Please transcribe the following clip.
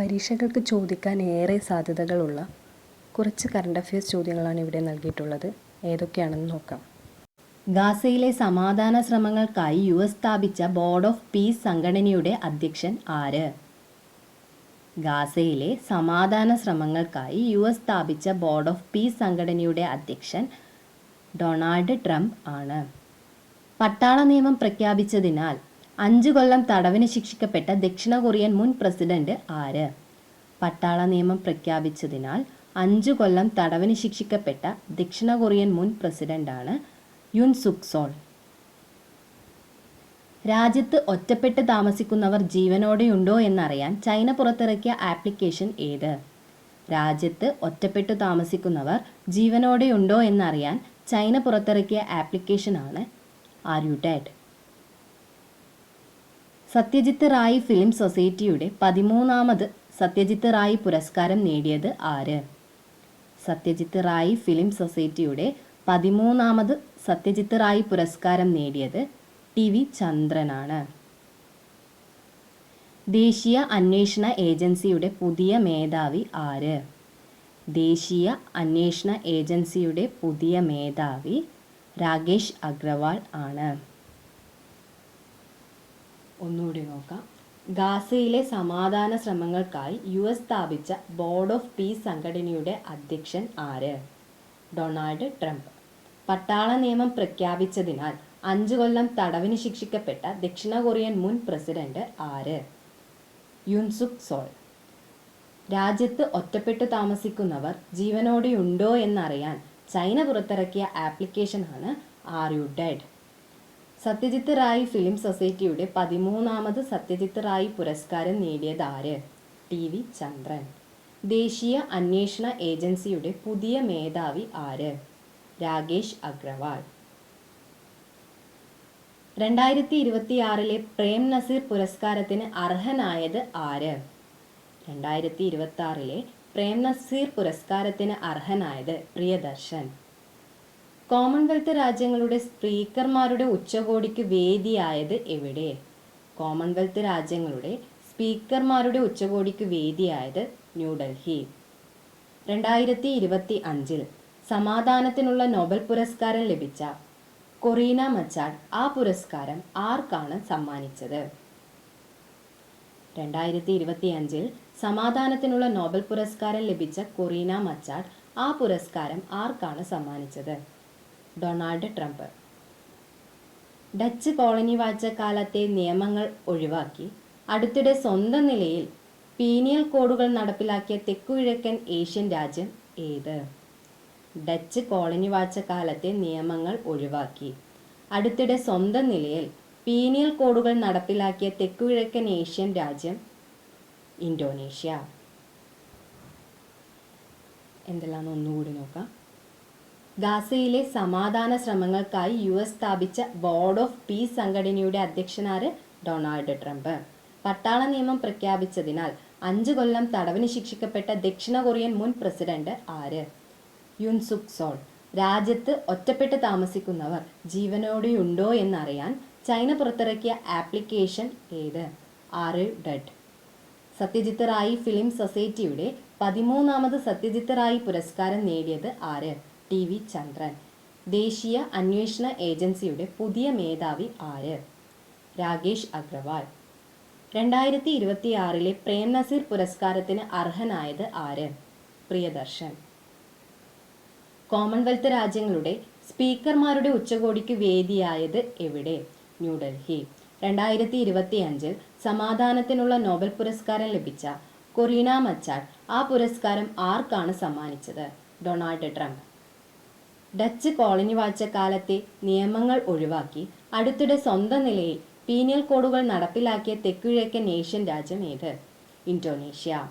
പരീക്ഷകൾക്ക് ചോദിക്കാൻ ഏറെ സാധ്യതകളുള്ള കുറച്ച് കറണ്ട് അഫയേഴ്സ് ചോദ്യങ്ങളാണ് ഇവിടെ നൽകിയിട്ടുള്ളത്. ഏതൊക്കെയാണെന്ന് നോക്കാം. ഗാസയിലെ സമാധാന ശ്രമങ്ങൾക്കായി യു എസ് സ്ഥാപിച്ച ബോർഡ് ഓഫ് പീസ് സംഘടനയുടെ അധ്യക്ഷൻ ആര്? ഗാസയിലെ സമാധാന ശ്രമങ്ങൾക്കായി യു എസ് സ്ഥാപിച്ച ബോർഡ് ഓഫ് പീസ് സംഘടനയുടെ അധ്യക്ഷൻ ഡൊണാൾഡ് ട്രംപ് ആണ്. പട്ടാള നിയമം പ്രഖ്യാപിച്ചതിനാൽ അഞ്ചു കൊല്ലം തടവിന് ശിക്ഷിക്കപ്പെട്ട ദക്ഷിണ കൊറിയൻ മുൻ പ്രസിഡന്റ് ആര്? പട്ടാള നിയമം പ്രഖ്യാപിച്ചതിനാൽ അഞ്ചു കൊല്ലം തടവിന് ശിക്ഷിക്കപ്പെട്ട ദക്ഷിണ കൊറിയൻ മുൻ പ്രസിഡന്റാണ് യുൻ സുക്സോൾ രാജ്യത്ത് ഒറ്റപ്പെട്ട് താമസിക്കുന്നവർ ജീവനോടെയുണ്ടോ എന്നറിയാൻ ചൈന പുറത്തിറക്കിയ ആപ്ലിക്കേഷൻ ഏത്? രാജ്യത്ത് ഒറ്റപ്പെട്ട് താമസിക്കുന്നവർ ജീവനോടെയുണ്ടോ എന്നറിയാൻ ചൈന പുറത്തിറക്കിയ ആപ്ലിക്കേഷനാണ് ഡെഡ് സത്യജിത്ത് റായ് ഫിലിം സൊസൈറ്റിയുടെ പതിമൂന്നാമത് സത്യജിത്ത് റായ് പുരസ്കാരം നേടിയത് ആര്? സത്യജിത്ത് റായ് ഫിലിം സൊസൈറ്റിയുടെ പതിമൂന്നാമത് സത്യജിത്ത് റായ് പുരസ്കാരം നേടിയത് ടി വി ചന്ദ്രനാണ്. ദേശീയ അന്വേഷണ ഏജൻസിയുടെ പുതിയ മേധാവി ആര്? ദേശീയ അന്വേഷണ ഏജൻസിയുടെ പുതിയ മേധാവി രാകേഷ് അഗ്രവാൾ ആണ്. ഒന്നുകൂടി നോക്കാം. ഗാസയിലെ സമാധാന ശ്രമങ്ങൾക്കായി യു എസ് സ്ഥാപിച്ച ബോർഡ് ഓഫ് പീസ് സംഘടനയുടെ അധ്യക്ഷൻ ആര്? Donald Trump. പട്ടാള നിയമം പ്രഖ്യാപിച്ചതിനാൽ അഞ്ചു കൊല്ലം തടവിന് ശിക്ഷിക്കപ്പെട്ട ദക്ഷിണ കൊറിയൻ മുൻ പ്രസിഡന്റ് ആര്? Yoon Suk Yeol. രാജ്യത്ത് ഒറ്റപ്പെട്ടു താമസിക്കുന്നവർ ജീവനോടെയുണ്ടോ എന്നറിയാൻ ചൈന പുറത്തിറക്കിയ ആപ്ലിക്കേഷനാണ് are you dead. Satyajit Ray film സൊസൈറ്റിയുടെ പതിമൂന്നാമത് സത്യജിത്ത് റായ് പുരസ്കാരം നേടിയത് ആര്? T V Chandran. ദേശീയ അന്വേഷണ ഏജൻസിയുടെ പുതിയ മേധാവി ആര്? രാകേഷ് അഗ്രവാൾ. രണ്ടായിരത്തി ഇരുപത്തിയാറിലെ പ്രേം നസീർ പുരസ്കാരത്തിന് അർഹനായത് ആര്? രണ്ടായിരത്തി ഇരുപത്തി ആറിലെ പ്രേം നസീർ പുരസ്കാരത്തിന് അർഹനായത് പ്രിയദർശൻ. കോമൺവെൽത്ത് രാജ്യങ്ങളുടെ സ്പീക്കർമാരുടെ ഉച്ചകോടിക്ക് വേദിയായത് എവിടെ? കോമൺവെൽത്ത് രാജ്യങ്ങളുടെ സ്പീക്കർമാരുടെ ഉച്ചകോടിക്ക് വേദിയായത് ന്യൂഡൽഹി. രണ്ടായിരത്തി ഇരുപത്തി അഞ്ചിൽ സമാധാനത്തിനുള്ള നോബൽ പുരസ്കാരം ലഭിച്ച കൊറീന മച്ചാഡ് ആ പുരസ്കാരം ആർക്കാണ് സമ്മാനിച്ചത്? രണ്ടായിരത്തി ഇരുപത്തി അഞ്ചിൽ സമാധാനത്തിനുള്ള നോബൽ പുരസ്കാരം ലഭിച്ച കൊറീന മച്ചാഡ് ആ പുരസ്കാരം ആർക്കാണ് സമ്മാനിച്ചത്? Donald Trump. ഡച്ച് കോളനി വാഴ്ചക്കാലത്തെ നിയമങ്ങൾ ഒഴിവാക്കി അടുത്തിടെ സ്വന്തം നിലയിൽ പീനിയൽ കോഡുകൾ നടപ്പിലാക്കിയ തെക്കുകിഴക്കൻ ഏഷ്യൻ രാജ്യം ഏത്? ഡച്ച് കോളനി വാഴ്ചക്കാലത്തെ നിയമങ്ങൾ ഒഴിവാക്കി അടുത്തിടെ സ്വന്തം നിലയിൽ പീനിയൽ കോഡുകൾ നടപ്പിലാക്കിയ തെക്കുകിഴക്കൻ ഏഷ്യൻ രാജ്യം ഇന്തോനേഷ്യ. എന്തെല്ലാം ഒന്നുകൂടി നോക്കാം. ഗാസയിലെ സമാധാന ശ്രമങ്ങൾക്കായി യു എസ് സ്ഥാപിച്ച ബോർഡ് ഓഫ് പീസ് സംഘടനയുടെ അധ്യക്ഷനാര് ഡൊണാൾഡ് ട്രംപ്. പട്ടാള നിയമം പ്രഖ്യാപിച്ചതിനാൽ അഞ്ചു കൊല്ലം തടവിന് ശിക്ഷിക്കപ്പെട്ട ദക്ഷിണ കൊറിയൻ മുൻ പ്രസിഡന്റ് ആര്? Yoon Suk Yeol. രാജ്യത്ത് ഒറ്റപ്പെട്ട് താമസിക്കുന്നവർ ജീവനോടെയുണ്ടോ എന്നറിയാൻ ചൈന പുറത്തിറക്കിയ ആപ്ലിക്കേഷൻ ഏത്? ആറ് ഡെഡ്. സത്യജിത്ത് റായി ഫിലിം സൊസൈറ്റിയുടെ പതിമൂന്നാമത് സത്യജിത്ത് റായി പുരസ്കാരം നേടിയത് ആര്? ടി വി ചന്ദ്രൻ ദേശീയ അന്വേഷണ ഏജൻസിയുടെ പുതിയ മേധാവി ആര്? രാകേഷ് അഗ്രവാൾ രണ്ടായിരത്തി ഇരുപത്തിയാറിലെ പ്രേം നസീർ പുരസ്കാരത്തിന് അർഹനായത് ആര്? പ്രിയദർശൻ. കോമൺവെൽത്ത് രാജ്യങ്ങളുടെ സ്പീക്കർമാരുടെ ഉച്ചകോടിക്ക് വേദിയായത് എവിടെ? ന്യൂഡൽഹി. രണ്ടായിരത്തി ഇരുപത്തി അഞ്ചിൽ സമാധാനത്തിനുള്ള നോബൽ പുരസ്കാരം ലഭിച്ച കൊറീന മച്ചാൾ ആ പുരസ്കാരം ആർക്കാണ് സമ്മാനിച്ചത്? Donald Trump. ഡച്ച് കോളനി വാഴ്ച കാലത്തെ നിയമങ്ങൾ ഒഴിവാക്കി അടുത്തിടെ സ്വന്തം നിലയിൽ പീനിയൽ കോഡുകൾ നടപ്പിലാക്കിയ തെക്കുകിഴക്കൻ ഏഷ്യൻ രാജ്യം ഏത്? ഇന്തോനേഷ്യ.